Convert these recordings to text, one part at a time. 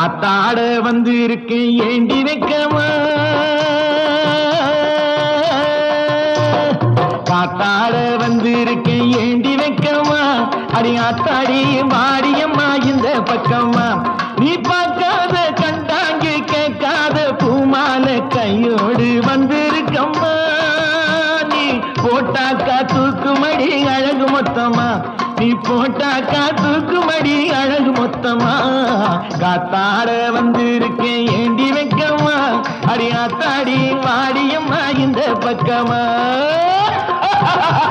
காத்தாட வந்து இருக்கேன் ஏண்டி வைக்கமா காத்தாட வந்து இருக்கேன் ஏண்டி வைக்கமா அடி ஆத்தாடி மாடியம்மா இந்த பக்கமா நீ பார்க்காத கண்டாங்க கேட்காத பூமால கையோடு வந்திருக்கம்மா. நீ போட்டாக்கா தூக்குமடி அழகு மொத்தமா நீ போட்டாக்கா தூக்குமடி அழகு மொத்தம் காத்தாட வந்திருக்கேன் ஏண்டி வைக்கம்மா அடியாத்தாடி வாடியம்மா இந்த பக்கமா?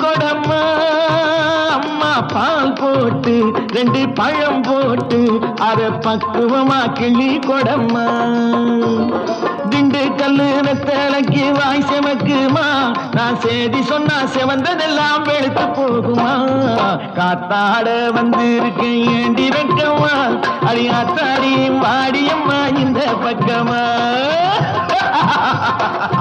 கொடம்மா அம்மா பால் போட்டு ரெண்டு பழம் போட்டு அத பக்குவமா கிளி கொடம்மா. திண்டு கல்லு வெத்தலைக்கு வாய் செமக்குமா நான் சேதி சொன்னா செவந்ததெல்லாம் வெளுத்து போகுமா. காத்தாட வந்திருக்கேன் ஏண்டி வைக்கமா. அடியாத்தாடி வாடியம்மா இந்த பக்கமா.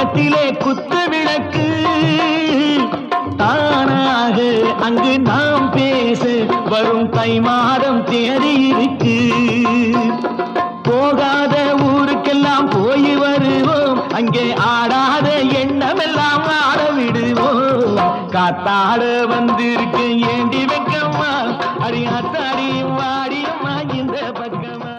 பக்கத்திலே குத்து விளக்கு. தானாக அங்கு நாம் பேச வரும் தை மாதம் தேதி இருக்கு. போகாத ஊருக்கெல்லாம் போய் வருவோம். அங்கே ஆடாத எண்ணமெல்லாம் ஆட விடுவோம். காத்தாட வந்திருக்கேன் ஏண்டி வெக்கம்மா. அடி வாடியம்மா இந்த பக்கமா.